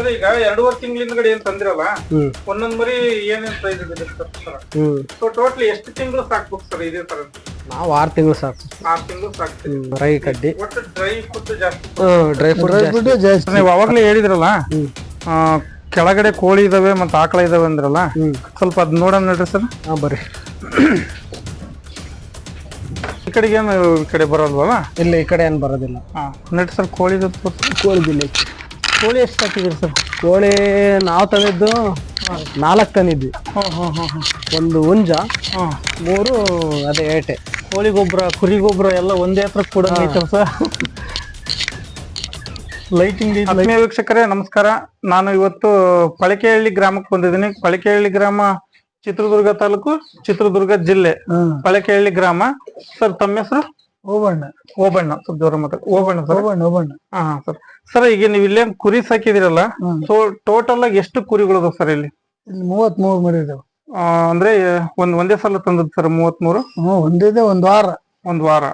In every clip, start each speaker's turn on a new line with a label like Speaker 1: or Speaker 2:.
Speaker 1: Sir ಈಗ ಎರಡೂವರೆ ತಿಂಗಳಿಂದ ಏನ್ ತಂದಿರಲ್ಲ ಒಂದೊಂದ್ ಮರಿ ಏನೇನ್ ಪ್ರೈಸ್ ಇದೆ ಸರ್?
Speaker 2: ಹ್ಮ್.
Speaker 1: ಸೊ ಟೋಟಲ್ ಎಷ್ಟು ತಿಂಗಳು ಸಾಕ್ಬೇಕು ಸರ್ ಇದೇ ತರ
Speaker 2: ನಾವು ಆರು ತಿಂಗಳು ಸಾಕು
Speaker 1: ಆರ್ ತಿಂಗಳು ಸಾಕ್ತೀವಿ.
Speaker 2: ಹ್ಮ್ ರೈ ಕಡ್ಡಿ.
Speaker 1: ಒಟ್ಟು ಡ್ರೈ ಫುಡ್ ಜಾಸ್ತಿ.
Speaker 2: ಡ್ರೈ ಫುಡ್
Speaker 3: ಜಾಸ್ತಿ.
Speaker 1: ನೀವು ಅವಾಗಲೇ ಹೇಳಿದ್ರಲ್ಲ ಕೆಳಗಡೆ ಕೋಳಿ ಇದಾವೆ ಮತ್ತೆ ಆಕಳ ಇದಾವೆ ಅಂದ್ರಲ್ಲ
Speaker 2: ಹ್ಮ್.
Speaker 1: ಸ್ವಲ್ಪ ಅದ್ ನೋಡೋಣ ನೋಡ್ರಿ ಸರ್.
Speaker 2: ಹಾ ಬರ್ರಿ.
Speaker 1: ಈ ಕಡೆಗೆ ಏನು ಈ ಕಡೆ ಬರೋಲ್ವಲ್ಲ?
Speaker 2: ಇಲ್ಲ ಈ ಕಡೆ ಏನು ಬರೋದಿಲ್ಲ.
Speaker 1: ಹಾ ನಡ್ರಿ ಸರ್ ಕೋಳಿದು
Speaker 2: ಕೋಳಿ ಬಿಲ್ಲಿ
Speaker 1: ಕೋಳಿ ಎಷ್ಟು ಹಾಕಿದ್ರಿ ಸರ್?
Speaker 2: ಕೋಳಿ ನಾವು ತಂದಿದ್ದು ನಾಲ್ಕು ತಂದಿದ್ವಿ. ಒಂದು ಹುಂಜ
Speaker 1: ಹಾಂ.
Speaker 2: ಮೂರು ಅದೇ ಏಟೆ.
Speaker 1: ಕೋಳಿ ಗೊಬ್ಬರ ಕುರಿ ಗೊಬ್ಬರ ಎಲ್ಲ ಒಂದೇ ಹತ್ರ ಕೂಡ ಸರ್? ಲೈಟಿಂಗ್ ಆತ್ಮೀಯ ವೀಕ್ಷಕರೇ ನಮಸ್ಕಾರ. ನಾನು ಇವತ್ತು ಪಳಕೆಹಳ್ಳಿ ಗ್ರಾಮಕ್ಕೆ ಬಂದಿದ್ದೀನಿ. ಪಳಕೆಹಳ್ಳಿ ಗ್ರಾಮ ಚಿತ್ರದುರ್ಗ ತಾಲೂಕು ಚಿತ್ರದುರ್ಗ ಜಿಲ್ಲೆ. ಪಳಕೆಹಳ್ಳಿ ಗ್ರಾಮ. ಸರ್ ತಮ್ಮ ಹೆಸರು?
Speaker 3: ಹೋಗೋಣ
Speaker 1: ಓಬಣ್ಣ ಸ್ವಲ್ಪ ಜೋರ ಮಾತ್ರ ಓಬಣ್ಣ ಸರ್?
Speaker 3: ಓಬಣ್ಣ ಹೋಗೋಣ
Speaker 1: ಹಾ ಸರ್. ಸರ್ ಈಗ ನೀವು ಇಲ್ಲೇ ಕುರಿ ಸಾಕಿದಿರಲ್ಲ
Speaker 3: ಹ್ಮ್.
Speaker 1: ಸೊ ಟೋಟಲ್ ಆಗಿ ಎಷ್ಟು ಕುರಿಗಳು ಸರ್ ಇಲ್ಲಿ?
Speaker 3: ಇಲ್ಲಿ ಮೂವತ್ ಮೂರು ಮರಿ ಇದಾವೆ
Speaker 1: ಅಂದ್ರೆ ಒಂದ್ ಒಂದೇ ಸಲ ತಂದದ್ ಸರ್ ಮೂವತ್ಮೂರು?
Speaker 3: ಹ್ಮ್ ಒಂದಿದೆ ಒಂದ್ ವಾರ.
Speaker 1: ಒಂದ್ ವಾರ.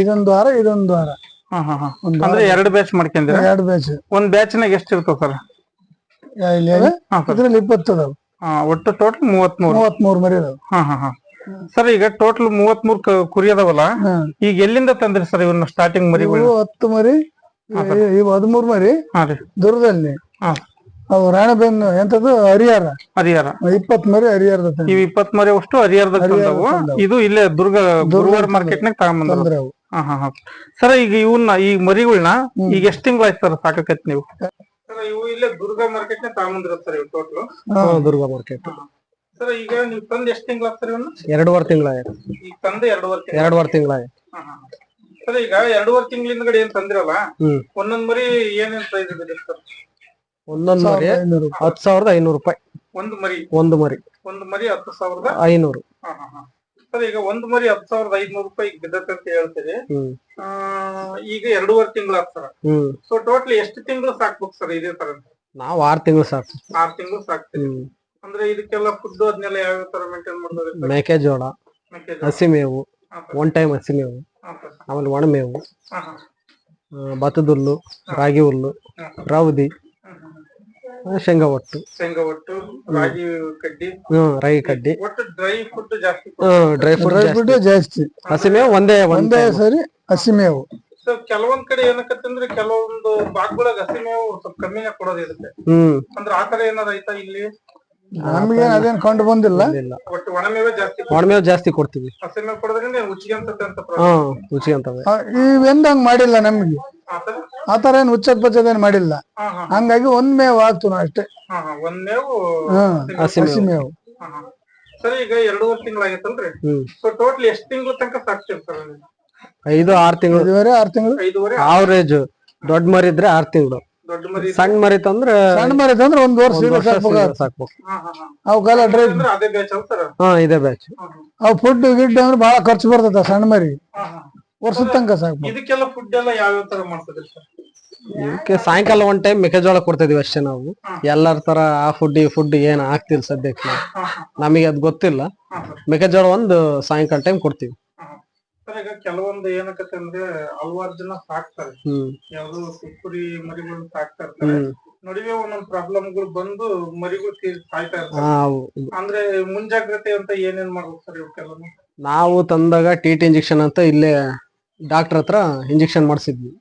Speaker 3: ಇದೊಂದ್ ವಾರ ಇದೊಂದ್ ವಾರ.
Speaker 1: ಹಾ ಹಾ ಹಾ.
Speaker 3: ಒಂದ್
Speaker 1: ಅಂದ್ರೆ ಎರಡು ಬ್ಯಾಚ್ ಮಾಡ್ಕೊಂಡಿರ?
Speaker 3: ಎರಡು ಬ್ಯಾಚ್
Speaker 1: ಒಂದ್ ಬ್ಯಾಚ್ನಾಗ ಎಷ್ಟು ಇರ್ತದೆ ಸರ್?
Speaker 3: ಇಲ್ಲಿ ಇದ್ರಲ್ಲಿ ಇಪ್ಪತ್ತು ಅದಾವ.
Speaker 1: ಒಟ್ಟು ಟೋಟಲ್ ಮೂವತ್ಮೂರು.
Speaker 3: ಮೂವತ್ ಮೂರು ಮರಿ ಅದಾವ
Speaker 1: ಹಾ ಹಾ ಹಾ. ಸರ್ ಈಗ ಟೋಟಲ್ ಮೂವತ್ ಮೂರ್ ಕುರಿ ಅದಾವಲ್ಲ? ಈಗ ಎಲ್ಲಿಂದ ತಂದ್ರಿ ಸರ್ ಇವನ್ನ ಸ್ಟಾರ್ಟಿಂಗ್ ಮರಿಗಳು
Speaker 3: ಇವು ಹತ್ತು ಮರಿ ಹದಿಮೂರ್ ಮರಿ
Speaker 1: ಹಾ ರೀ.
Speaker 3: ದುರ್ಗದಲ್ಲಿ
Speaker 1: ಹಾ.
Speaker 3: ಅವು ರಾಣೆಬೆನ್ನು ಎಂತದ್ದು? ಹರಿಹರ.
Speaker 1: ಹರಿಹರ.
Speaker 3: ಇಪ್ಪತ್ ಮರಿ ಹರಿಹರದ.
Speaker 1: ಇವ್ ಇಪ್ಪತ್ ಮರಿ ಅಷ್ಟು
Speaker 3: ಹರಿಹಾರದ.
Speaker 1: ಇದು ಇಲ್ಲೇ ದುರ್ಗ ಗುರುವಾರ
Speaker 3: ಮಾರ್ಕೆಟ್ ನಾಗ
Speaker 1: ಹಾ ಸರ್ ಈಗ ಇವನ್ನ ಈ ಮರಿಗಳನ್ನ ಈಗ ಎಷ್ಟ್ ತಿಂಗಳಾಯ್ತು ಸರ್ ಸಾಕಕೈತಿ ನೀವು? ಸರ್ ಇವು ಇಲ್ಲೇ ದುರ್ಗ ಮಾರ್ಕೆಟ್ನಾಗ ತಗೊಂಬಂದ್ರ ಸರ್ ಇವು ಟೋಟಲ್
Speaker 2: ದುರ್ಗಾ ಮಾರ್ಕೆಟ್
Speaker 1: ಸರ್ ಈಗ ನೀವು ತಂದ್ ಎಷ್ಟ್ ತಿಂಗಳ ಸರ್ ಇವನ್ನ?
Speaker 2: ಎರಡೂವರೆ ತಿಂಗಳ
Speaker 1: ಈಗ ತಂದೆ ಎರಡೂವರೆ ತಿಂಗಳ.
Speaker 2: ಎರಡೂವರೆ ತಿಂಗಳಾಯ್ತು.
Speaker 1: ಸರ್ ಈಗ ಎರಡೂವರೆ ತಿಂಗಳಿಂದ ಏನ್ ತಂದಿರಲ್ಲ
Speaker 2: ಹ್ಮ್.
Speaker 1: ಒಂದೊಂದ್ ಮರಿ ಏನೇನ್ ಪ್ರೈಸ್ ಇದೆ ಸರ್?
Speaker 2: ಒಂದೊಂದು ಮರಿ
Speaker 3: ಐನೂರು
Speaker 2: ಹತ್ತು ಸಾವಿರದ ಐನೂರು ರೂಪಾಯಿ.
Speaker 1: ಒಂದು ಮರಿ?
Speaker 2: ಒಂದು ಮರಿ.
Speaker 1: ಒಂದು ಮರಿ ಹತ್ತು ಸಾವಿರದ?
Speaker 2: ಐನೂರು.
Speaker 1: ಸರ್ ಈಗ ಒಂದು ಮರಿ ಹತ್ತು ಸಾವಿರದ ಐದ್ನೂರು ರೂಪಾಯಿ ಬಿದ್ದತ್ತೆ ಅಂತ ಹೇಳ್ತೀರಿ. ಈಗ ಎರಡೂವರೆ ತಿಂಗಳು ಸರ್. ಸೊ ಟೋಟಲ್ ಎಷ್ಟು ತಿಂಗಳು ಸಾಕ್ಬೇಕು ಸರ್ ಇದೇ ತರ
Speaker 2: ನಾವು ಆರು ತಿಂಗಳು ಸಾಕು
Speaker 1: ಆರ್ ತಿಂಗಳು
Speaker 2: ಸಾಕ್ತೀವಿ
Speaker 1: ಅಂದ್ರೆ ಇದಕ್ಕೆಲ್ಲ ಫುಡ್ ಅದನ್ನೆಲ್ಲ ಯಾವ ತರ ಮೇಂಟೈನ್ ಮಾಡ್ತಾರೆ? ಸರ್
Speaker 2: ಮೆಕ್ಕೆಜೋಳ? ಹಸಿಮೇವು. ಒನ್ ಟೈಮ್ ಹಸಿಮೇವು
Speaker 1: ಹಾ ಸರ್.
Speaker 2: ಆಮೇಲೆ ಒಣಮೇವು
Speaker 1: ಹಾ ಹಾ.
Speaker 2: ಆ, ಭತ್ತದ ಹುಲ್ಲು ರಾಗಿ ಹುಲ್ಲು
Speaker 1: ರೌದಿ.
Speaker 2: ಆ, ಶೇಂಗಾ ಒಟ್ಟು.
Speaker 1: ಶೇಂಗಾ ಒಟ್ಟು ರಾಗಿ ಕಡ್ಡಿ.
Speaker 2: ಹ್ಮ್ ರಾಗಿ ಕಡ್ಡಿ.
Speaker 1: ಒಟ್ಟು ಡ್ರೈ ಫುಡ್ ಜಾಸ್ತಿ
Speaker 2: hmm dry food
Speaker 3: dry food ಜಾಸ್ತಿ.
Speaker 2: ಹಸಿಮೇವು ಒಂದೇ ಒಂದೇ
Speaker 3: ಒಂದೇ ಸರಿ ಹಸಿಮೇವು
Speaker 1: ಸರ್ ಕೆಲವೊಂದ್ ಕಡೆ ಏನಕ್ಕಂತಂದ್ರೆ ಕೆಲವೊಂದು ಭಾಗಗಳಾಗ ಹಸಿಮೇವು ಸ್ವಲ್ಪ ಕಮ್ಮಿನೇ ಕೊಡೋದು
Speaker 2: ಹ್ಮ್.
Speaker 1: ಅಂದ್ರೆ ಆ ಕಡೆ ಏನಾರ ಐತಾ ಇಲ್ಲಿ?
Speaker 3: ನಮ್ಗೇನ್ ಅದೇನ್ ಕಂಡು ಬಂದಿಲ್ಲ.
Speaker 2: ಇಲ್ಲ
Speaker 1: ಒಟ್ಟು ಒಣಮೇವೆ ಜಾಸ್ತಿ
Speaker 2: ಒಣಮೇವು ಜಾಸ್ತಿ ಕೊಡ್ತೀವಿ.
Speaker 1: ಹಸಿಮೇವು ಕೊಡೋದ್ರಿಂದ ಉಚ್ಚಿಗೆ ಅನ್ಸುತ್ತೆ ಅಂತ
Speaker 2: ಹಾ ರುಚಿ ಅಂತವೆ
Speaker 3: ಆ, ಇವೆಂದಂಗ್ ಮಾಡಿಲ್ಲ ನಮ್ಗೆ.
Speaker 1: ಸರ್
Speaker 3: ಆತರ ಏನ್ ಉಚ್ಚತ್ ಬಚ್ಚದ ಏನ್ ಮಾಡಿಲ್ಲ. ಹಂಗಾಗಿ ಒಂದ್ ಮೇವು ಆಗ್ತು ನಾವು ಅಷ್ಟೇ.
Speaker 1: ಹಾ ಹಾ. ಒಂದ್ ಮೇವು
Speaker 3: ಹ್ಮ್
Speaker 2: ಹಸಿಮೇವು
Speaker 3: ಹಸಿಮೇವು
Speaker 1: ಹಾ ಹಾ. ಸರ್ ಈಗ ಎರಡೂವರೆ ತಿಂಗಳಾಗೈತಲ್ರಿ
Speaker 2: ಹ್ಮ್.
Speaker 1: ಸೊ ಟೋಟಲ್ ಎಷ್ಟ್ ತಿಂಗಳ ತನಕ ಸಾಕ್ತೀರಿ ಸರ್?
Speaker 2: ಐದು ಆರ್ ತಿಂಗಳು.
Speaker 3: ಇದುವರೆ ಆರ್ ತಿಂಗಳು.
Speaker 1: ಐದೂವರೆ
Speaker 2: ಆವರೇಜ್ ದೊಡ್ಡ ಮರಿ ಇದ್ರೆ ಆರ್ ತಿಂಗಳು.
Speaker 1: ದೊಡ್ಡ ಮರಿ
Speaker 2: ಸಣ್ಣ ಮರಿ ತಂದ್ರೆ
Speaker 3: ಸಣ್ಣ ಮರಿ ತಂದ್ರೆ ಒಂದ್ ವರ್ಷ ಸಾಕ್ಬೇಕು ಅವಕ್ಕೆಲ್ಲ ಡ್ರೈ
Speaker 1: ಅಂದ್ರೆ ಅದೇ ಬ್ಯಾಚ್ ಅಲ್ಲ
Speaker 2: ಹಾ ಇದೆ ಬ್ಯಾಚ್.
Speaker 3: ಅವ್ ಫುಡ್ ಗಿಡ್ ಅಂದ್ರೆ ಬಹಳ ಖರ್ಚು ಬರ್ತದ ಸಣ್ಣ ಮರಿ. ವರ್ಷದ ತನಕ ಸಾಕ್ಬೇಕು.
Speaker 1: ಇದಕ್ಕೆಲ್ಲ ಫುಡ್ ಎಲ್ಲ ಯಾವ ತರ ಮಾಡ್ತಿದ್ರಿ ಸರ್
Speaker 2: ಇದಕ್ಕೆ ಸಾಯಂಕಾಲ ಒಂದ್ ಟೈಮ್ ಮೆಕ್ಕೆಜೋಳ ಕೊಡ್ತಿದೀವಿ ಅಷ್ಟೇ ನಾವು. ಎಲ್ಲರ ತರ ಆ ಫುಡ್ ಈ ಫುಡ್ ಏನ್ ಹಾಕ್ತಿಲ್ಲ ಸದ್ಯಕ್ಕೆ ನಮಗೆ ಅದ್ ಗೊತ್ತಿಲ್ಲ. ಮೆಕ್ಕೆಜೋಳ ಒಂದು ಸಾಯಂಕಾಲ ಟೈಮ್ ಕೊಡ್ತೀವಿ.
Speaker 1: ಸರ್ ಈಗ ಕೆಲವೊಂದು ಏನಕತ್ತೆ ಅಂದ್ರೆ ಹಲವಾರು ಜನ ಸಾಕ್ತಾರೆ. ಯಾವ್ದು ಕುಕ್ಕುರಿ ಮರಿಗಳು ಸಾಕ್ತಾ ಇರ್ತಾರೆ. ನಡುವೆ ಒಂದೊಂದು ಪ್ರಾಬ್ಲಮ್ಗಳು ಬಂದು ಮರಿಗಳು ತೀರ್ ಸಾಯ್ತಾ ಇರ್ತಾರೆ. ಅಂದ್ರೆ ಮುಂಜಾಗ್ರತೆ ಅಂತ ಏನೇನ್ ಮಾಡ್ಬೇಕು ಸರ್ ಇವಕ್ಕೆಲ್ಲ
Speaker 2: ನಾವು ತಂದಾಗ ಟಿಟಿ ಟಿ ಇಂಜೆಕ್ಷನ್ ಅಂತ ಇಲ್ಲೇ ಡಾಕ್ಟರ್ ಹತ್ರ ಇಂಜೆಕ್ಷನ್ ಮಾಡಿಸಿದ್ವಿ.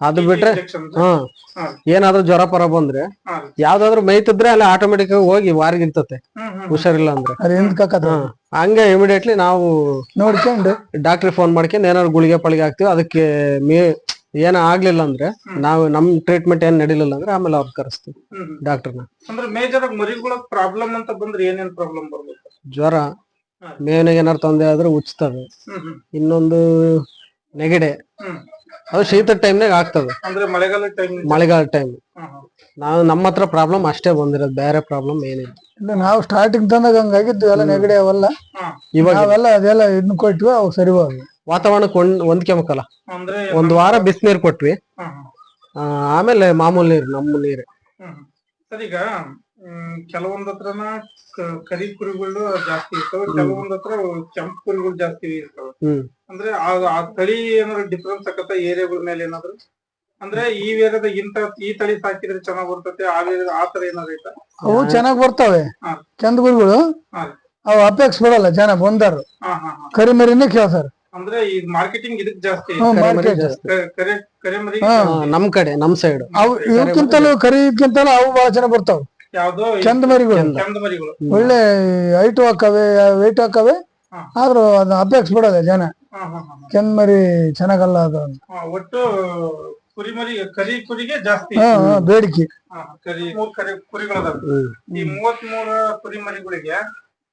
Speaker 2: ಅದು ಬಿಟ್ರೆ ಹಾ.
Speaker 1: ಹಾ.
Speaker 2: ಏನಾದ್ರೂ ಜ್ವರ ಪರ ಬಂದ್ರೆ ಯಾವ್ದಾದ್ರು ಮೈತಿದ್ರೆ ಅಲ್ಲಿ ಆಟೋಮೆಟಿಕ್ ಹೋಗಿ ವಾರಿಗಿರ್ತತೆ ಹುಷಾರಿಲ್ಲ ಅಂದ್ರೆ. ಹಂಗೆ ಇಮಿಡಿಯೇಟ್ಲಿ ನಾವು
Speaker 3: ನೋಡ್ಕೊಂಡು.
Speaker 2: ಡಾಕ್ಟರ್ ಫೋನ್ ಮಾಡ್ಕೊಂಡು ಏನಾದ್ರು ಗುಳಿಗೆ ಪಳಿಗೆ ಹಾಕ್ತಿವಿ ಅದಕ್ಕೆ ಮೇ ಏನ ಆಗ್ಲಿಲ್ಲ ಅಂದ್ರೆ ನಾವು ನಮ್ ಟ್ರೀಟ್ಮೆಂಟ್ ಏನ್ ನಡಿಲಿಲ್ಲ ಅಂದ್ರೆ ಆಮೇಲೆ ಅವ್ರು ಕರೆಸ್ತೀವಿ ಡಾಕ್ಟರ್ನ.
Speaker 1: ಅಂದ್ರೆ ಮೇಜರ್ ಆಗಿ ಮರಿಗಳ ಪ್ರಾಬ್ಲಮ್ ಅಂತ ಬಂದ್ರೆ ಏನೇನ್ ಪ್ರಾಬ್ಲಮ್ ಬರ್ಬೇಕು?
Speaker 2: ಜ್ವರ. ಮೇವಿನಾಗ ಏನಾರು ತೊಂದರೆ ಆದ್ರೆ ಉಚ್ತವೆ ಇನ್ನೊಂದು ನೆಗಡೆ. ಅದು ಶೀತ ಟೈಮ್ನಾಗ ಆಗ್ತದೆ.
Speaker 1: ಅಂದ್ರೆ ಮಳೆಗಾಲ ಟೈಮ್
Speaker 2: ಮಳೆಗಾಲ ಟೈಮ್ ನಾವು ನಮ್ಮ ಹತ್ರ ಪ್ರಾಬ್ಲಮ್ ಅಷ್ಟೇ ಬಂದಿರೋದು. ಬೇರೆ ಪ್ರಾಬ್ಲಮ್ ಏನಿಲ್ಲ.
Speaker 3: ಇಲ್ಲ ನಾವು ಸ್ಟಾರ್ಟಿಂಗ್ ತಂದಾಗ ಹಂಗಾಗಿದ್ದು ಎಲ್ಲ ನೆಗಡಿ ಅವೆಲ್ಲ.
Speaker 2: ಇವಾಗ
Speaker 3: ನಾವೆಲ್ಲ ಅದೆಲ್ಲ ಇದನ್ನ ಕೊಟ್ವಿ ಅವು ಸರಿ
Speaker 2: ವಾತಾವರಣಕ್ಕೆ ಒಂದ್ ಹೊಂದ್ಕೊಬೇಕಲ್ಲ
Speaker 1: ಅಂದ್ರೆ
Speaker 2: ಒಂದ್ ವಾರ ಬಿಸಿನೀರು ಕೊಟ್ವಿ. ಆ, ಆಮೇಲೆ ಮಾಮೂಲಿ ನೀರು ನಮ್ಮ ನೀರು.
Speaker 1: ಹ್ಮ್ ಹ್ಮ್. ಸರ್ ಈಗ ಕೆಲವೊಂದ್ ಹತ್ರನ ಕರಿ ಕುರಿಗಳು ಜಾಸ್ತಿ ಇರ್ತವೆ ಕೆಲವೊಂದ್ ಹತ್ರ ಕೆಂಪು ಕುರಿಗಳು ಜಾಸ್ತಿ ಇರ್ತವೆ. ಅಂದ್ರೆ ಆ ತಳಿ ಏನಾದ್ರು ಡಿಫ್ರೆನ್ಸ್ ಆಗತ್ತ ಏರಿಯಾಗಳ ಮೇಲೆ ಏನಾದ್ರು? ಅಂದ್ರೆ ಈ ವೇರದ ಇಂತ ಈ ತಳಿ ಸಾಕಿದ್ರೆ ಚೆನ್ನಾಗ್ ಬರ್ತತೆ ಆ ವೇರದ ಆ ತರ ಏನಾದ್ರು ಐತ?
Speaker 3: ಅವು ಚೆನ್ನಾಗ್ ಬರ್ತಾವೆ.
Speaker 1: ಹಾ.
Speaker 3: ಗುರುಗಳು.
Speaker 1: ಹಾ.
Speaker 3: ಅವು ಅಪೇಕ್ಷ ಬಿಡಲ್ಲ ಜನ ಬಂದಾರು
Speaker 1: ಹಾ ಹಾ ಹಾ.
Speaker 3: ಕರಿಮರಿನೇ ಕೇಳ್ತಾರ.
Speaker 1: ಅಂದ್ರೆ ಈ ಮಾರ್ಕೆಟಿಂಗ್ ಇದಕ್ ಜಾಸ್ತಿ.
Speaker 3: ಹ್ಮ್,
Speaker 2: ಕರೆ ಮರಿ
Speaker 3: market.
Speaker 2: ಜಾಸ್ತಿ.
Speaker 1: ಕ- ಕರೆ ಕರೆ ಮರಿ?
Speaker 3: ಹಾ.
Speaker 2: ಹಾ, ನಮ್ ಕಡೆ ನಮ್ ಸೈಡ್
Speaker 3: ಅವು ಇವಕ್ಕಿಂತಲೂ ಕರಿಗಿಂತಲೂ ಅವು ಬಹಳ ಚೆನ್ನಾಗ್ ಬರ್ತಾವ.
Speaker 1: ಯಾವ್ದೋ
Speaker 3: ಚಂದ ಮರಿಗಳು.
Speaker 1: ಚಂದ ಮರಿಗಳು.
Speaker 3: ಒಳ್ಳೆ ಹೈಟ್ ಹಾಕವೆ ವೆಯ್ಟ್ ಹಾಕವೆ. ಆದ್ರೂ ಅದನ್ನ ಅಪೇಕ್ಷ ಬಿಡೋದ ಜನ ಕೆನ್ಮರಿ ಚೆನ್ನಾಗಲ್ಲ ಅದು
Speaker 1: ಹಾ, ಒಟ್ಟು ಕುರಿಮರಿ ಕರಿ ಕುರಿಗೆ ಜಾಸ್ತಿ.
Speaker 3: ಬೇಡಿಕೆ.
Speaker 1: ಹಾ, ಕರಿ ಮೂರ್ ಕರಿ ಕುರಿಗಳದಾವ. ಈ ಮೂವತ್ ಮೂರು ಕುರಿ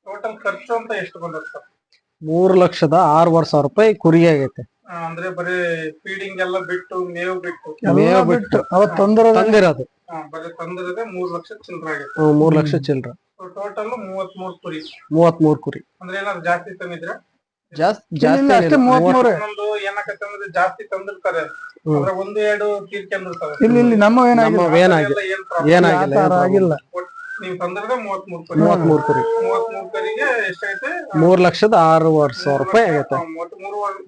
Speaker 1: ಟೋಟಲ್ ಖರ್ಚು ಅಂತ ಎಷ್ಟು ಬಂದದ ಸರ್?
Speaker 2: ಮೂರ್ ಲಕ್ಷದ ಆರೂವರೆ ಸಾವಿರ ರೂಪಾಯಿ ಕುರಿ ಆಗೈತೆ.
Speaker 1: ಅಂದ್ರೆ ಬರೀ ಫೀಡಿಂಗ್ ಎಲ್ಲ ಬಿಟ್ಟು ಮೇವು ಬಿಟ್ಟು.
Speaker 3: ಎಲ್ಲ
Speaker 2: ಮೇವು
Speaker 3: ಬಿಟ್ಟು ಅವತ್ ತೊಂದ್ರ
Speaker 2: ತಂದಿರೋದು.
Speaker 1: ಬರೀ ತಂದಿರೋದೇ ಮೂರ್ ಲಕ್ಷ ಚಿಲ್ಲರ ಆಗೈತೆ.
Speaker 2: ಮೂರ್ ಲಕ್ಷ ಚಿಲ್ರ.
Speaker 1: ಟೋಟಲ್ ಮೂವತ್ ಮೂರ್ ಕುರಿ.
Speaker 2: ಮೂವತ್ ಮೂರ್ ಕುರಿ.
Speaker 1: ಅಂದ್ರೆ ಏನಾದ್ರು ಜಾಸ್ತಿ ತಂದಿದ್ರ
Speaker 2: ಜಾಸ್ತಿ ಜಾಸ್ತಿ
Speaker 3: ಅಷ್ಟೇ
Speaker 2: ಏನಿಲ್ಲ.
Speaker 3: ಮೂವತ್ತ್ ಮೂರು
Speaker 1: ಅಂದ್ರೆ ಜಾಸ್ತಿ ತಂದಿರ್ತಾರೆ. ಅದ್ರ ಒಂದು ಎರಡು ತೀರ್ಕೊಂಡಿರ್ತಾರೆ
Speaker 3: ಇಲ್ಲಿ ಇಲ್ಲಿ ನಮ್ಮ ಏನಾಗಿಲ್ಲ.
Speaker 2: ಏನಾಗಿಲ್ಲ
Speaker 1: ಅದೆಲ್ಲ ಏನ್ problem?
Speaker 3: ಆ ತರ ಆಗಿಲ್ಲ.
Speaker 1: ಒಟ್ ನೀವ್ ತಂದಿರದೆ ಮೂವತ್ ಕುರಿ.
Speaker 2: ಮೂವತ್ ಮೂರ್ ಕುರಿ.
Speaker 1: ಮೂವತ್ ಮೂರ್ ಕರಿಗೆ ಎಷ್ಟೈತೆ
Speaker 2: ಮೂರ್ ಲಕ್ಷದ ಆರೂವರೆ ಸಾವಿರ ರೂಪಾಯಿ
Speaker 1: ಆಗುತ್ತೆ. ಮೂರು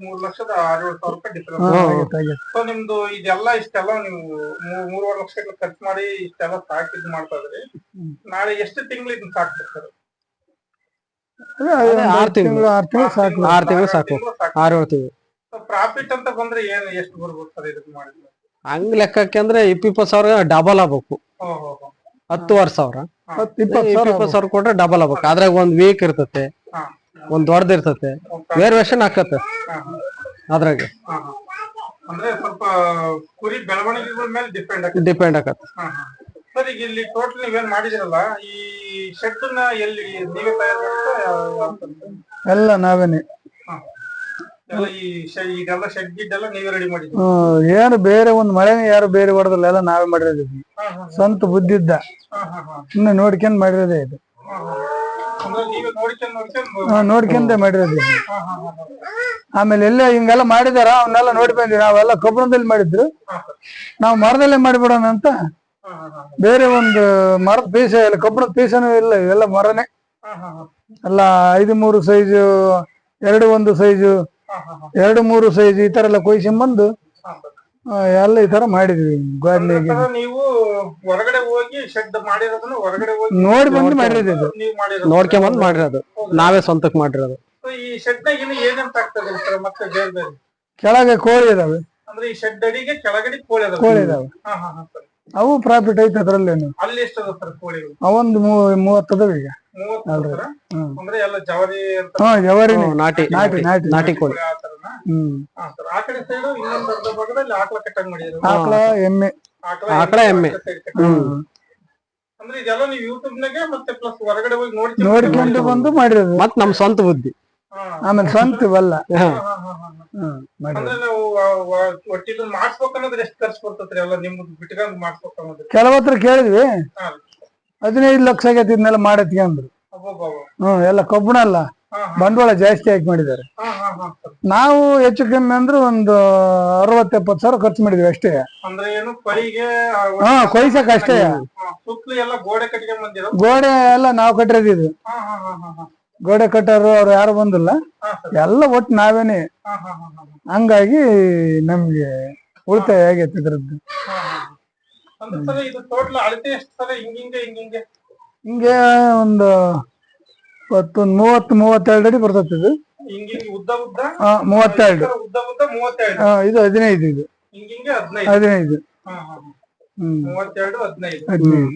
Speaker 1: ಮೂರ್ ಲಕ್ಷದ ಆರೇಳು ಸಾವಿರ ರೂಪಾಯಿ ಡಿಫ್ರೆನ್ಸ್
Speaker 3: ಹಾ, ಆಗೈತೆ, ಆಗೈತೆ.
Speaker 1: ಸೊ ನಿಮ್ದು ಇದೆಲ್ಲ ಇಷ್ಟೆಲ್ಲ ನೀವು ಮೂ- ಮೂರುವರೆ ಲಕ್ಷ ಖರ್ಚು ಮಾಡಿ ಇಷ್ಟೆಲ್ಲ ಸಾಕಿದ್ ಮಾಡ್ತಾ ಇದ್ರಿ. ನಾಳೆ ಎಷ್ಟು ತಿಂಗಳು ಇದನ್ನ ಸಾಕ್ಬೇಕು
Speaker 2: ಆರ್
Speaker 3: ಐದ್ ಆರ್ ತಿಂಗಳು. ಸಾಕು
Speaker 2: ಆರ್ ತಿಂಗಳು ಸಾಕು. ಆರು ಏಳು ತಿಂಗಳು
Speaker 1: ಪ್ರಾಫಿಟ್ ಅಂತ ಬಂದ್ರೆ ಏನ್ ಎಷ್ಟು ಬರ್ಬೋದು ಸರ್ ಇದಕ್ಕೆ ಮಾಡಿದ್ರೆ?
Speaker 2: ಹಂಗ್ ಲೆಕ್ಕಕ್ಕೆ ಅಂದ್ರೆ ಇಪ್ಪಿಪ್ಪತ್ತು ಸಾವಿರ ಡಬಲ್ ಆಗ್ಬೇಕು. ಹತ್ತುವರೆ ಸಾವಿರ.
Speaker 3: ಹತ್ತು ಇಪ್ಪತ್ತು ಸಾವಿರ
Speaker 2: ಇಪ್ಪತ್ತು ಸಾವಿರ ಕೊಟ್ರೆ ಡಬಲ್ ಆಗ್ಬೇಕು. ಅದ್ರಾಗ ಒಂದ್ ವೀಕ್ ಇರ್ತತೆ. ಒಂದ್ ದೊಡ್ಡದ ಇರ್ತತೆ. ವೇರಿಯೇಷನ್ ಹಾಕತ್ತೆ.
Speaker 1: ಹಾ,
Speaker 2: ಅದ್ರಾಗೆ.
Speaker 1: ಅಂದ್ರೆ ಸ್ವಲ್ಪ ಕುರಿ ಬೆಳವಣಿಗೆಗಳ ಮೇಲೆ ಡಿಪೆಂಡ್ ಆಗುತ್ತೆ
Speaker 2: ಡಿಪೆಂಡ್ ಆಗತ್ತೆ.
Speaker 1: ಸರ್ ಈಗ ಇಲ್ಲಿ ಟೋಟಲ್ ನೀವೇನ್ ಮಾಡಿದಿರಲ್ಲ ಈ ಶೆಡ್ನ ಎಲ್ಲಿ ನೀವೇ ತಯಾರು
Speaker 3: ಎಲ್ಲ ನಾವೇನೆ
Speaker 1: ಹಾ. ಎಲ್ಲ ಈ ಶೆ- ಇದೆಲ್ಲ ಶೆಡ್ ಗಿಡ್ ಎಲ್ಲ ನೀವೇ ರೆಡಿ ಮಾಡಿದ್ರಿ
Speaker 3: ಏನು ಬೇರೆ ಒಂದು ಮಳೆ ಯಾರು ಬೇರೆ ಹೊಡೆದಿಲ್ಲ ಎಲ್ಲ ನಾವೇ
Speaker 1: ಮಾಡಿರೋದಿದ್ವಿ
Speaker 3: ಸ್ವಂತ ಬುದ್ಧಿದ್ದ ಇನ್ನು. ನೋಡ್ಕೊಂಡ್ ಮಾಡಿರೋದೇ ಇದು
Speaker 1: ನೋಡ್ಕೊಂಡ್
Speaker 3: ಮಾಡಿರೋದು. ಆಮೇಲೆ ಎಲ್ಲ ಹಿಂಗೆಲ್ಲ ಮಾಡಿದಾರ ಅವನ್ನೆಲ್ಲ ನೋಡಿ ಬಂದ್ವಿ ನಾವೆಲ್ಲ ಕಬ್ಬಣದಲ್ಲಿ ಮಾಡಿದ್ರು. ನಾವು ಮರದಲ್ಲೇ ಮಾಡಿಬಿಡೋಣ ಅಂತ. ಬೇರೆ ಒಂದು ಮರದ ಪೀಸ ಇಲ್ಲ ಕಬ್ಬಿಣದ ಪೀಸನೂ ಇಲ್ಲ ಇವೆಲ್ಲ ಮರನೇ. ಎಲ್ಲ ಐದು ಮೂರು ಸೈಜು ಎರಡು ಒಂದು ಸೈಜು. ಎರಡು ಮೂರು ಸೈಜ್ ಈ ತರ ಎಲ್ಲ ಕೊಯ್ಸಿಂಬಂದು ಎಲ್ಲ ಈ ತರ ಮಾಡಿದ್ವಿ ಗಾಡಿ
Speaker 1: ನಂತರ ನೀವು ಹೊರಗಡೆ ಹೋಗಿ ಶೆಡ್ ಮಾಡಿರೋದನ್ನ ಹೊರಗಡೆ ಹೋಗಿ
Speaker 3: ನೋಡಿ ಬಂದು ಮಾಡಿರೋದು. ಇದು
Speaker 1: ನೀವು ಮಾಡಿರೋದು.
Speaker 2: ನೋಡ್ಕೊಂಬಂದ್ ಮಾಡಿರೋದು. ನಾವೇ ಸ್ವಂತಕ್ಕೆ ಮಾಡಿರೋದು.
Speaker 1: ಈ ಶೆಡ್ ಏನಂತ ಏನೇನ್ ಆಗ್ತದೆ ಸರ್ ಮತ್ತೆ ಬೇರೆ ಬೇರೆ?
Speaker 3: ಕೆಳಗೆ ಕೋಳಿ ಇದಾವೆ.
Speaker 1: ಅಂದ್ರೆ ಈ ಶೆಡ್ ಅಡಿಗೆ ಕೆಳಗಡೆ ಕೋಳಿ
Speaker 3: ಕೋಳಿ ಇದಾವೆ.
Speaker 1: ಹಾ ಹಾ ಹಾ ಸರ್.
Speaker 3: ಅವು ಪ್ರಾಫಿಟ್ ಐತೆ ಅದ್ರಲ್ಲೇನು.
Speaker 1: ಅಲ್ಲಿ ಎಷ್ಟು ಅದ ಸರ್ ಕೋಳಿಗಳು?
Speaker 3: ಅವೊಂದು ಮೂ- ಮೂವತ್ತು ಅದಾವ ಈಗ.
Speaker 1: ಮೂವತ್ತು ಸರ್
Speaker 3: ಹ್ಮ್.
Speaker 1: ಅಂದ್ರೆ ಎಲ್ಲ ಜವರಿ ಅಂತ
Speaker 3: ಹಾ ಜವರಿನೇ
Speaker 2: ನಾಟಿ
Speaker 3: ನಾಟಿ ನಾಟಿ
Speaker 2: ನಾಟಿ ಕೋಳಿ.
Speaker 1: ಆ ತರನ?
Speaker 3: ಹ್ಮ್.
Speaker 1: ಹಾ ಸರ್ ಆ ಕಡೆ ಸೈಡ್ ಇನ್ನೊಂದು ಅರ್ಧ ಭಾಗದಲ್ಲಿ ಆಕಳ ಕಟ್ಟಂಗ್ ಮಾಡಿದ್ರು
Speaker 3: ಆಕಳ ಎಮ್ಮೆ.
Speaker 2: ಆಕಳ, ಎಮ್ಮೆ.
Speaker 3: ಹ್ಮ್.
Speaker 1: ಅಂದ್ರೆ ಇದೆಲ್ಲ ನೀವು ಯೂಟ್ಯೂಬ್ ನಾಗೆ ಮತ್ತೆ ಪ್ಲಸ್ ಹೊರಗಡೆ ಹೋಗಿ ನೋಡಿ
Speaker 3: ನೋಡ್ಕೊಂಡು ಬಂದು ಮಾಡಿರೋದು.
Speaker 2: ಮತ್ ನಮ್ ಸ್ವಂತ ಬುದ್ಧಿ.
Speaker 3: ಆಮೇಲೆ ಸ್ವಂತ
Speaker 1: ಬಲ್ಲ
Speaker 3: ಕೆಲವತ್ರ ಕೇಳಿದ್ವಿ. ಹದಿನೈದು ಲಕ್ಷ ಆಗೈತಿ ಇದನ್ನೆಲ್ಲ ಮಾಡತ್ಗೆ ಅಂದ್ರು. ಹ್ಮ್ ಎಲ್ಲ ಕಬ್ಬಣ ಅಲ್ಲ. ಬಂಡವಾಳ ಜಾಸ್ತಿ ಹಾಕಿ ಮಾಡಿದ್ದಾರೆ. ನಾವು ಹೆಚ್ಚು ಕಮ್ಮಿ ಅಂದ್ರೆ ಒಂದು ಅರವತ್ತು ಎಪ್ಪತ್ ಸಾವಿರ ಖರ್ಚು ಮಾಡಿದ್ವಿ ಅಷ್ಟೇ.
Speaker 1: ಅಂದ್ರೆ ಏನು ಪೈಗೆ
Speaker 3: ಹಾ ಕೊಯ್ಸಕ್ ಅಷ್ಟೇ.
Speaker 1: ಗೋಡೆ
Speaker 3: ಎಲ್ಲ ನಾವು
Speaker 1: ಕಟ್ಟಿರೋದಿದ್ವಿ
Speaker 3: ಗೋಡೆ ಕಟ್ಟೋರು ಅವ್ರು ಯಾರು ಬಂದಿಲ್ಲ. ಎಲ್ಲ ಒಟ್ಟು ನಾವೇನೆ. ಹಂಗಾಗಿ ನಮ್ಗೆ ಉಳಿತಾಯ ಆಗೈತೆ ಇದ್ರದ್ದು. ಹಿಂಗೆ ಒಂದು ಒಂದು ಮೂವತ್ತು ಮೂವತ್ತೆರಡು ಅಡಿ ಬರ್ತದೆ ಇದು. ಮೂವತ್ತೆರಡು. ಇದು ಹದಿನೈದು ಇದು.
Speaker 1: ಹದಿನೈದು.
Speaker 3: ಹದಿನೈದು.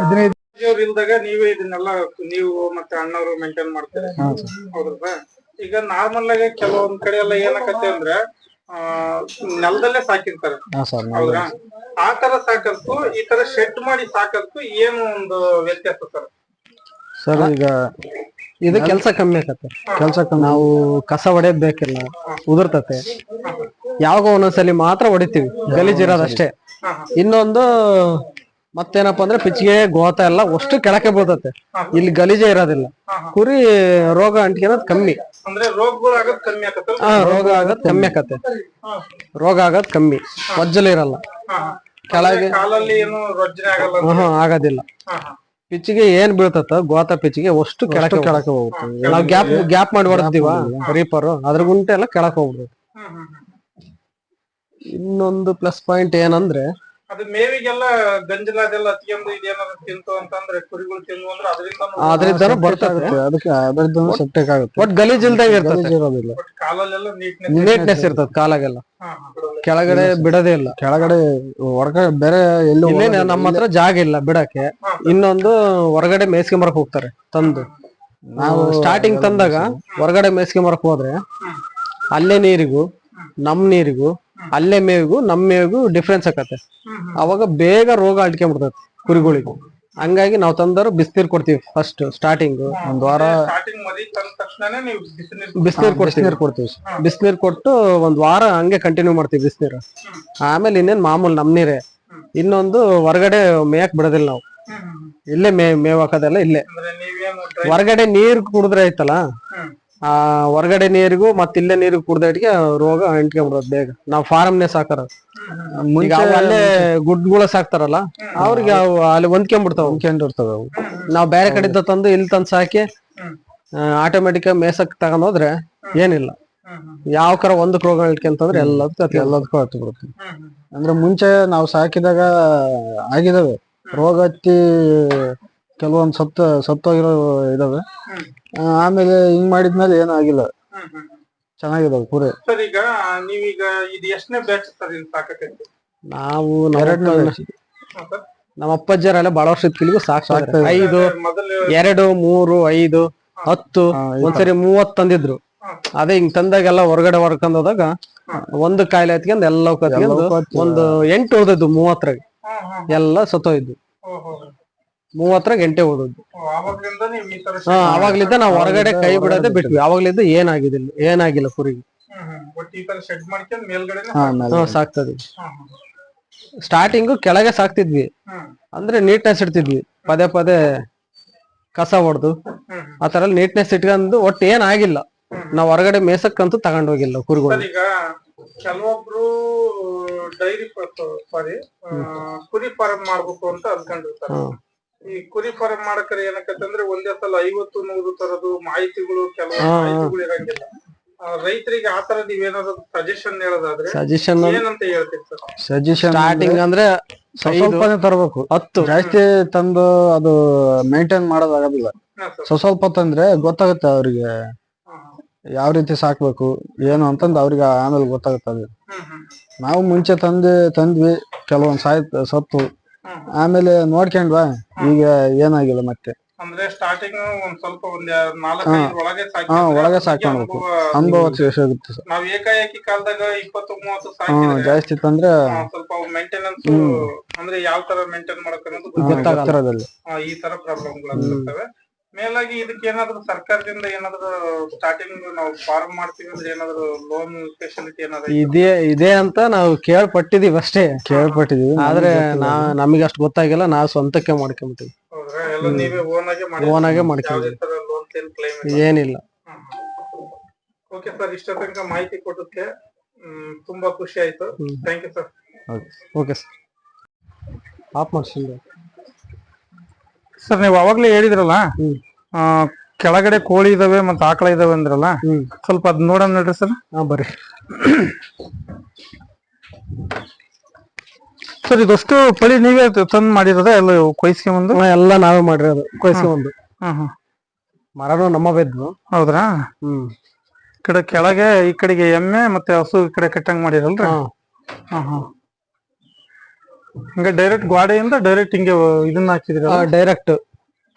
Speaker 1: ಹದಿನೈದು.
Speaker 3: ಹದಿನೈದು
Speaker 1: ಇಲ್ದಾಗ ನೀವೇ ಇದನ್ನೆಲ್ಲ ನೀವು ಮತ್ತೆ ಅಣ್ಣವರು ಮೇಂಟೈನ್ ಮಾಡ್ತಾರೆ. ಹೌದಲ್ವಾ ಈಗ ನಾರ್ಮಲ್ ಆಗಿ ಕೆಲವೊಂದ್ ಕಡೆ ಎಲ್ಲ ಏನಕತ್ತೆ ಅಂದ್ರೆ ಆ ನೆಲದಲ್ಲೇ ಸಾಕಿರ್ತಾರೆ. ಹೌದಾ ಆ ತರ ಸಾಕಕ್ಕೂ ಈ ತರ ಶೆಡ್ ಮಾಡಿ ಸಾಕಕ್ಕೂ ಏನು ಒಂದು ವ್ಯತ್ಯಾಸ ಸರ್?
Speaker 2: ಸರ್ ಈಗ ಇದು ಕೆಲಸ ಕಮ್ಮಿ ಆಕತ್ತೆ ಕೆಲಸ ನಾವು ಕಸ ಹೊಡೆಯದ್ ಬೇಕಿಲ್ಲ ಉದುರ್ತತೆ. ಯಾವಾಗ ಒಂದೊಂದ್ಸಲಿ ಮಾತ್ರ ಹೊಡಿತೀವಿ
Speaker 1: ಗಲೀಜಿರೋದಷ್ಟೇ.
Speaker 2: ಇನ್ನೊಂದು ಮತ್ತೇನಪ್ಪ ಅಂದ್ರೆ ಪಿಚ್ಚಿಗೆ ಗೋತ ಎಲ್ಲ ಅಷ್ಟು ಕೆಳಕ್ಕೆ ಬೀಳ್ತತೆ. ಇಲ್ಲಿ ಗಲೀಜೆ ಇರೋದಿಲ್ಲ. ಕುರಿ ರೋಗ ಅಂಟ್ಕೊಳೋದ್ ಕಮ್ಮಿ. ಹಾ ರೋಗ ಆಗೋದ್ ಕಮ್ಮಿ ಆಕತ್ತೆ. ರೋಗ ಆಗೋದ್ ಕಮ್ಮಿ. ಒಜ್ಜಲ್ ಇರಲ್ಲ.
Speaker 1: ಹಾ.
Speaker 2: ಕೆಳಗೆ ಆಗೋದಿಲ್ಲ.
Speaker 1: ಹಾ, ಹಾ.
Speaker 2: ಪಿಚ್ಚಿಗೆ ಏನ್ ಬೀಳ್ತತ? ಗೋತ ಪಿಚ್ಚಿಗೆ ಅಷ್ಟು ಕೆಳಕ್ಕೆ ಕೆಳಕ್ಕೆ ಹೋಗುತ್ತೆ ನಾವು ಗ್ಯಾಪ್ ಗ್ಯಾಪ್ ಮಾಡಿ ಹೊಡೆದಿವ ರೀಪರ್ ಅದ್ರ ಗುಂಟೆ ಎಲ್ಲ ಕೆಳಕ್ ಹೋಗ್ಬಿಡುತ್ತೆ. ಇನ್ನೊಂದು ಪ್ಲಸ್ ಪಾಯಿಂಟ್ ಏನಂದ್ರೆ
Speaker 1: ಅದು ಮೇವಿಗೆಲ್ಲ ಗಂಜಲ ಅದೆಲ್ಲ ಹತ್ಕೊಂಡು ಇದೇನಾದ್ರು ತಿಂತು ಅಂತಂದ್ರೆ ಕುರಿಗಳು ತಿಂದು ಅಂದ್ರೆ ಅದರಿಂದ
Speaker 2: ಅದ್ರಿಂದ ಬರ್ತದೆ.
Speaker 3: ಅದಕ್ಕೆ ಅದರಿಂದ ಸೆಪ್ಟೆಕ್ ಆಗುತ್ತೆ.
Speaker 2: ಬಟ್ ಗಲೀಜ್ ಇಲ್ದಾಗ ಇರ್ತದೆ.
Speaker 3: ಇರೋದಿಲ್ಲ.
Speaker 1: ಕಾಲಲ್ಲೆಲ್ಲ ನೀಟ್ನೆಸ್
Speaker 2: ನೀಟ್ನೆಸ್ ಇರ್ತದೆ. ಕಾಲಾಗೆಲ್ಲ. ಕೆಳಗಡೆ ಬಿಡದೇ ಇಲ್ಲ.
Speaker 3: ಕೆಳಗಡೆ ಹೊರಗಡೆ ಬೇರೆ ಎಲ್ಲೂ
Speaker 2: ಇಲ್ಲೇನೆ ನಮ್ಮ ಹತ್ರ ಜಾಗ ಇಲ್ಲ ಬಿಡಕ್ಕೆ. ಇನ್ನೊಂದು ಹೊರಗಡೆ ಮೇಯ್ಸ್ಕೊಂಬರಕ್ ಹೋಗ್ತಾರೆ ತಂದು. ನಾವು ಸ್ಟಾರ್ಟಿಂಗ್ ತಂದಾಗ ಹೊರಗಡೆ ಮೇಯ್ಸ್ಕೊಂಬರಕ್ ಹೋದ್ರೆ ಅಲ್ಲೇ ನೀರಿಗೂ ನಮ್ ನೀರಿಗೂ ಅಲ್ಲೇ ಮೇವಿಗೂ ನಮ್ ಮೇವಿಗೂ ಡಿಫ್ರೆನ್ಸ್ ಆಕತ್ತೆ. ಅವಾಗ ಬೇಗ ರೋಗ ಅಂಟ್ಕೊಂಡ್ಬಿಡ್ತೈತೆ ಕುರಿಗಳಿಗೆ. ಹಂಗಾಗಿ ನಾವು ತಂದರು ಬಿಸಿನೀರ್ ಕೊಡ್ತೀವಿ ಫಸ್ಟ್ ಸ್ಟಾರ್ಟಿಂಗ್
Speaker 3: ಒಂದ್ ವಾರ
Speaker 1: ಸ್ಟಾರ್ಟಿಂಗ್ ಮರಿ ತಂದ ತಕ್ಷಣನೇ ನೀವು ಬಿಸಿನೀರು
Speaker 2: ಬಿಸಿನೀರ್ ಕೊಡ್ತೀವಿ.
Speaker 3: ನೀರು ಕೊಡ್ತೀವಿ.
Speaker 2: ಬಿಸಿನೀರ್ ಕೊಟ್ಟು ಒಂದ್ ವಾರ ಹಂಗೆ ಕಂಟಿನ್ಯೂ ಮಾಡ್ತೀವಿ ಬಿಸ್ನೀರ್. ಆಮೇಲೆ ಇನ್ನೇನ್ ಮಾಮೂಲಿ ನಮ್ ನೀರೇ. ಇನ್ನೊಂದು ಹೊರಗಡೆ ಮೇಯಕ್ ಬಿಡೋದಿಲ್ಲ ನಾವು. ಇಲ್ಲೇ ಮೇ ಮೇವ್ ಹಾಕೋದೆಲ್ಲ ಇಲ್ಲೇ. ಹೊರಗಡೆ ನೀರ್ ಕುಡಿದ್ರೆ ಐತಲ್ಲ
Speaker 1: ಹ್ಮ್.
Speaker 2: ಆ ಹೊರಗಡೆ ನೀರಿಗೂ ಮತ್ ಇಲ್ಲೇ ನೀರಿಗೂ ಕುಡ್ದಟ್ಟಿಗೆ ರೋಗ ಅಂಟ್ಕೊಂಡ್ಬಿಡೋದು ಬೇಗ. ನಾವು ಫಾರಮ್ನೇ ಸಾಕಾರ ಅಲ್ಲೇ ಗುಡ್ಗಳ ಸಾಕ್ತಾರಲ್ಲ ಅವ್ರಿಗೆ ಅವು ಅಲ್ಲಿ ಹೊಂದ್ಕೊಂಡ್ಬಿಡ್ತಾವ
Speaker 3: ಹೊಂದ್ಕೊಂಡಿರ್ತಾವ ಅವು.
Speaker 2: ನಾವ್ ಬೇರೆ ಕಡೆಯಿಂದ ತಂದು ಇಲ್ಲಿ ತಂದು ಸಾಕಿ. ಆಟೋಮೆಟಿಕ್ ಮೇಸಕ್ ತಗೊಂಡ್ ಹೋದ್ರೆ ಏನಿಲ್ಲ. ಯಾವ ಕರ ಒಂದ್ ರೋಗ ಇಟ್ಕೊಂತಂದ್ರೆ ಎಲ್ಲದಕ್ಕೂ ಅತಿ
Speaker 3: ಎಲ್ಲದಕ್ಕೂ ಹತ್ತು ಬಿಡುತ್ತೆ ಅಂದ್ರೆ ಮುಂಚೆ ನಾವು ಸಾಕಿದಾಗ ಆಗಿದಾವೆ. ರೋಗ ಹತ್ತಿ ಕೆಲವೊಂದ್ ಸತ್ತ ಸತ್ತೋಗಿರೋ ಇದಾವೆ. ಆ, ಆಮೇಲೆ ಹಿಂಗ್ ಮಾಡಿದ್ಮೇಲೆ ಏನೂ ಆಗಿಲ್ಲ.
Speaker 1: ಹ್ಮ್ ಹ್ಮ್
Speaker 3: ಚೆನ್ನಾಗಿದಾವೆ ಕುರಿ
Speaker 1: ಸರ್ ಈಗ ನೀವೀಗ ಇದು ಎಷ್ಟನೇ ಬ್ಯಾಚ್ ಸರ್ ಇಲ್ಲಿ ಸಾಕಕೈತಿ
Speaker 2: ನಾವು
Speaker 3: ಎರಡನೇ
Speaker 2: ನಮ್ಮ
Speaker 3: batch.
Speaker 1: ಸರ್.
Speaker 2: ನಮ್ಮ ಅಪ್ಪಜ್ಜರೆಲ್ಲ ಬಹಳ ವರ್ಷದ ಕಿಲಿಗೂ ಸಾಕ್ತಾರೆ ಐದು
Speaker 1: ಮೊದಲು
Speaker 2: ಎರಡು ಮೂರು ಐದು ಹತ್ತು. ಒಂದ್ಸರಿ ಮೂವತ್ ತಂದಿದ್ರು. ಅದೇ ಹಿಂಗ್ ತಂದಾಗೆಲ್ಲ ಹೊರಗಡೆ ಹೊರ್ಕೊಂಡ್ ಹೋದಾಗ ಒಂದು ಕಾಯಿಲೆ ಹತ್ಕೊಂಡ್ ಎಲ್ಲ ಕತ್ಕೊಂಡು ಒಂದು ಎಂಟು ಉಳ್ದದ್ದು ಮೂವತ್ತರಾಗ.
Speaker 1: ಹ್ಮ್ ಹ್ಮ್
Speaker 2: ಎಲ್ಲ ಸತ್ತೋಯ್ದು ಉಳ್ದದ್ದು
Speaker 1: ಗಂಟೆ ಓದೋದು.
Speaker 2: ಹಾ ಅವಾಗ್ಲಿಂದ ನಾವು ಹೊರಗಡೆ ಕೈ ಬಿಡೋದೇ ಬಿಟ್ವಿ. ಅವಾಗ್ಲಿಂದ ಏನಾಗಿದಿಲ್ಲ ಏನಾಗಿಲ್ಲ ಕುರಿಗೆ.
Speaker 3: ಹಾ,
Speaker 1: ಹ್ಮ್
Speaker 2: ಸ್ಟಾರ್ಟಿಂಗು ಕೆಳಗೆ ಸಾಕ್ತಿದ್ವಿ. ಅಂದ್ರೆ ನೀಟ್ನೆಸ್ ಇಡ್ತಿದ್ವಿ. ಪದೇ ಪದೇ ಕಸ ಹೊಡೆದು ಆ ತರ ನೀಟ್ನೆಸ್ ಇಟ್ಕೊಂಡು ಒಟ್ಟು ಏನಾಗಿಲ್ಲ ನಾವ್ ಹೊರಗಡೆ ಮೇಸಕ್ಕಂತೂ ತಗೊಂಡ್ ಹೋಗಿಲ್ಲ ಕುರಿಗಳು
Speaker 1: ಕೆಲವೊಬ್ರು ಡೈರಿ ಸಾರಿ ಕುರಿ ಫಾರ್ಮ್ ಮಾಡ್ಬೇಕು ಅಂತ ಅನ್ಕೊಂಡಿರ್ತಾರೆ. ಈ ಕುರಿ ಫಾರ್ಮ್ ಮಾಡಕ್ರೆ ಏನಕ್ಕಂತಂದ್ರೆ ಒಂದೇ ಸಲ ಐವತ್ತು ನೂರು ತರದ್ದು ಮಾಹಿತಿಗಳು ಕೆಲವು. ಮಾಹಿತಿಗಳು ಇರಂಗಿಲ್ಲ. ಆ, ರೈತರಿಗೆ ಆತರ ನೀವೇನಾದ್ರು ಸಜೆಷನ್ ಹೇಳೋದಾದ್ರೆ
Speaker 2: ಸಜೆಷನ್
Speaker 1: ಏನಂತ ಹೇಳ್ತೀರಿ ಸರ್?
Speaker 3: ಸಜೆಷನ್
Speaker 2: ಸ್ಟಾರ್ಟಿಂಗ್ ಅಂದ್ರೆ
Speaker 3: ಸ್ವಲ್ಪನೇ ತರಬೇಕು.
Speaker 2: ಹತ್ತು.
Speaker 3: ಜಾಸ್ತಿ ತಂದು ಅದು ಮೇಂಟೈನ್ ಮಾಡೋದಾಗೋದಿಲ್ಲ ಸ್ವಲ್ಪ ಸ್ವಲ್ಪ ತಂದ್ರೆ ಗೊತ್ತಾಗುತ್ತೆ ಅವ್ರಿಗೆ ಯಾವ ರೀತಿ ಸಾಕ್ಬೇಕು ಏನು ಅಂತಂದ್ ಅವ್ರಿಗೆ ಆಮೇಲೆ ಗೊತ್ತಾಗುತ್ತೆ ಅದು. ನಾವು ಮುಂಚೆ ತಂದೆ ತಂದ್ವಿ ಕೆಲವೊಂದ್ ಸಾಯ್ ಸತ್ತು. ಆಮೇಲೆ ನೋಡ್ಕೊಂಡ್ವಾ? ಈಗ ಏನಾಗಿಲ್ಲ ಮತ್ತೆ.
Speaker 1: ಅಂದ್ರೆ ಸ್ಟಾರ್ಟಿಂಗ್ ಒಂದ್ ಸ್ವಲ್ಪ ಒಂದ್ ನಾಲ್ಕೈದು ಒಳಗೆ ಸಾಕಿ
Speaker 3: ಹಾ, ಒಳಗೆ ಸಾಕ್ಕೊಳ್ಬೇಕು.
Speaker 1: ಅನುಭವ
Speaker 3: ಸಿಗುತ್ತೆ ಸರ್.
Speaker 1: ನಾವ್ ಏಕಾಏಕಿ ಕಾಲದಾಗ ಇಪ್ಪತ್ತು ಮೂವತ್ತು ಸಾಕಿದ್ರೆ
Speaker 3: ಜಾಸ್ತಿ ತಂದ್ರೆ
Speaker 1: ಆ, ಸ್ವಲ್ಪ ಮೇಂಟೆನೆನ್ಸ್ ಅಂದ್ರೆ ಯಾವ ತರ ಮೇಂಟೈನ್ ಮಾಡಕ್ ಅನ್ನೋದು ಗೊತ್ತಾಗಲ್ಲ.
Speaker 3: ಗೊತ್ತಿರೋದಿಲ್ಲ
Speaker 1: ಆ, ಈ ತರ ಪ್ರಾಬ್ಲಮ್ ಗಳಿರ್ತವೆ ಮೇಲಾಗಿ ಇದಕ್ಕೆ ಏನಾದ್ರು ಸರ್ಕಾರದಿಂದ ಏನಾದ್ರು ಸ್ಟಾರ್ಟಿಂಗ್ ನಾವು ಫಾರ್ಮ್ ಮಾಡ್ತೀವಿ ಅಂದ್ರೆ ಏನಾದ್ರು ಲೋನ್ ಫೆಸಿಲಿಟಿ ಏನಾದ್ರು
Speaker 2: ಇದೇ ಇದೇ ಅಂತ ನಾವು ಕೇಳ್ಪಟ್ಟಿದೀವಿ ಅಷ್ಟೇ
Speaker 3: ಕೇಳ್ಪಟ್ಟಿದೀವಿ.
Speaker 2: ಆದ್ರೆ ನಾ ನಮಗೆ ಅಷ್ಟು ಗೊತ್ತಾಗಿಲ್ಲ ನಾವು ಸ್ವಂತಕ್ಕೆ ಮಾಡ್ಕೊಂಬಿಟ್ಟಿವಿ.
Speaker 1: ಹೌದ್ರಾ? ಎಲ್ಲ ನೀವೇ ಓನ್ ಆಗಿ ಮಾಡಿ
Speaker 2: Own ಆಗೇ
Speaker 1: ಯಾವುದೇ ಲೋನ್ ಏನ್ ಕ್ಲೈಮ್
Speaker 2: ಏನಿಲ್ಲ.
Speaker 1: ಓಕೆ ಸರ್ ಇಷ್ಟ ತನಕ ಮಾಹಿತಿ ಕೊಟ್ಟಕ್ಕೆ ತುಂಬಾ ಖುಷಿ ಆಯ್ತು. Thank you sir
Speaker 2: okay sir off ಮಾಡ್ಸಿಲ್ಲ
Speaker 1: ಸರ್ ನೀವು ಅವಾಗ್ಲೇ ಹೇಳಿದ್ರಲ್ಲ ಆ, ಕೆಳಗಡೆ ಕೋಳಿ ಇದಾವೆ ಮತ್ತೆ ಆಕಳ ಇದಾವೆ ಅಂದ್ರಲ್ಲ
Speaker 2: ಹ್ಮ್.
Speaker 1: ಸ್ವಲ್ಪ ಅದ್ ನೋಡೋಣ ನೋಡ್ರಿ ಸರ್.
Speaker 2: ಹಾ ಬರ್ರಿ.
Speaker 1: ಸರ್ ಇದಷ್ಟು ಪಳಿ ನೀವೇ ತಂದ್ ಮಾಡಿರೋದ? ಎಲ್ಲ ಕೊಯ್ಸ್ಕೊಂಬಂದು
Speaker 2: ಹಾ, ಎಲ್ಲ ನಾವೇ ಮಾಡಿರೋದು ಕೊಯ್ಸ್ಕೊಂಬಂದು
Speaker 1: ಹ್ಮ್. ಹ್ಮ್
Speaker 2: ಮರನು ನಮ್ಮ ಬೆದ್ದು.
Speaker 1: ಹೌದ್ರಾ?
Speaker 2: ಹ್ಮ್.
Speaker 1: ಈ ಕಡೆ ಕೆಳಗೆ ಈ ಕಡೆಗೆ ಎಮ್ಮೆ ಮತ್ತೆ ಹಸು ಈ ಕಡೆ ಕಟ್ಟಂಗ್ ಮಾಡಿರಲ್ರಿ?
Speaker 2: ಹಾ.
Speaker 1: ಹಾ ಹಾ ಹಿಂಗ ಡೈರೆಕ್ಟ್ ಗ್ವಾಡೆಯಿಂದ ಡೈರೆಕ್ಟ್ ಹಿಂಗೆ ಇದನ್ನ ಹಾಕಿದ್ರಿ
Speaker 2: ಡೈರೆಕ್ಟ್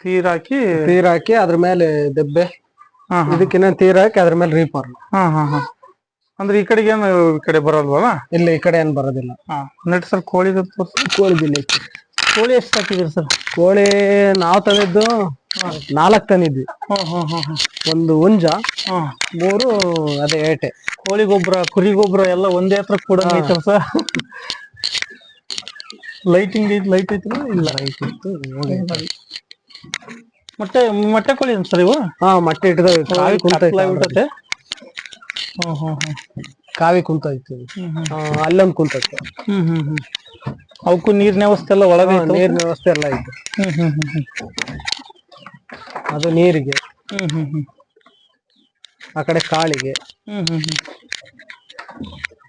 Speaker 1: ತೀರ್ ಹಾಕಿ
Speaker 2: ತೀರ್ ಹಾಕಿ ಅದ್ರ ಮೇಲೆ ದೆಬ್ಬೆ. ಇದಕ್ಕಿನ್ನ ತೀರ್ ಹಾಕಿ ಅದ್ರ ಮೇಲೆ ರೀಪರ್
Speaker 1: ಹಾ ಹಾ ಹಾ. ಅಂದ್ರೆ ಈ ಕಡೆಗೆ ಏನು ಈ ಕಡೆ ಬರಲ್ವಲ್ಲ?
Speaker 2: ಇಲ್ಲ ಈ ಕಡೆ ಏನ್ ಬರೋದಿಲ್ಲ.
Speaker 1: ಹಾ ನೆಟ್ ಸರ್ ಕೋಳಿ
Speaker 2: ಕೋಳಿ ಬಿಲ್ಲಿ
Speaker 1: ಕೋಳಿ ಎಷ್ಟು ಹಾಕಿದ್ರಿ ಸರ್?
Speaker 2: ಕೋಳಿ ನಾವ್ ತಂದಿದ್ದು ನಾಲ್ಕ್ ತಂದಿದ್ವಿ. ಒಂದು ಹುಂಜ
Speaker 1: ಹ್ಮ್
Speaker 2: ಮೂರು ಅದೇ ಏಟೆ.
Speaker 1: ಕೋಳಿ ಗೊಬ್ಬರ ಕುರಿ ಗೊಬ್ಬರ ಎಲ್ಲ ಒಂದೇ ಹತ್ರ ಕೂಡ ಸರ್. ಲೈಟಿಂಗ್ ಲೈಟ್ ಐತಿ ಇಲ್ಲ ಲೈಟ್ ಇತ್ತು. ಮೊಟ್ಟೆ ಮೊಟ್ಟೆ ಕೋಳಿ ಸರ್ ಇವು?
Speaker 2: ಹಾ ಮೊಟ್ಟೆ ಇಟ್ಟಿದ್ರೆ ಕಾವಿ ಕುಂತೈತೆ
Speaker 1: ಬಿಟ್ಟತೆ? ಹ್ಮ್ ಹ್ಮ್ ಹ್ಮ್
Speaker 2: ಕಾವಿ
Speaker 1: ಕುಂತ
Speaker 2: ಐತಿ ಅಲ್ಲೊಂದ್ ಕುಂತೈತೆ
Speaker 1: ಹ್ಮ್ ಹ್ಮ್ ಹ್ಮ್. ಅವಕ್ಕೂ ನೀರಿನ ವ್ಯವಸ್ಥೆ ಎಲ್ಲ ಒಳಗೆ
Speaker 2: ನೀರಿನ ವ್ಯವಸ್ಥೆ ಎಲ್ಲ ಐತಿ
Speaker 1: ಹ್ಮ್ ಹ್ಮ್ ಹ್ಮ್.
Speaker 2: ಅದು ನೀರಿಗೆ.
Speaker 1: ಹ್ಮ್ ಹ್ಮ್ ಹ್ಮ್.
Speaker 2: ಆ ಕಡೆ ಕಾಳಿಗೆ.
Speaker 1: ಹ್ಮ್ ಹ್ಮ್ ಹ್ಮ್.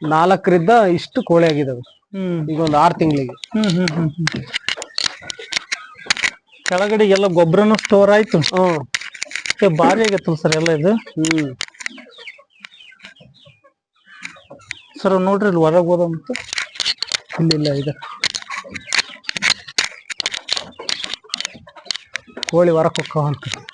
Speaker 2: ನಾಲ್ಕರಿಂದ ಇಷ್ಟು ಕೋಳಿ ಆಗಿದಾವೆ. ಈಗ ಒಂದು ಆರು ತಿಂಗಳಿಗೆ.
Speaker 1: ಹ್ಮ್ ಹ್ಮ್ ಹ್ಮ್ ಹ್ಮ್. ಕೆಳಗಡೆ ಎಲ್ಲ ಗೊಬ್ಬರನು ಸ್ಟೋರ್ ಆಯ್ತು.
Speaker 2: ಹ್ಮ್
Speaker 1: ಭಾರಿ ಆಗೈತಲ್ಲ ಸರ್ ಎಲ್ಲ ಇದು?
Speaker 2: ಹ್ಮ್.
Speaker 1: ಸರ್ ನೋಡ್ರಿ ಇಲ್ಲಿ ಹೊರಗೆ ಮತ್ತು?
Speaker 2: ಇಲ್ಲಿಲ್ಲ ಇದೆ. ಕೋಳಿ ಹೊರಕ್ಕೆ ಹೋಗ್ತಾವಂತ ಅಂತ.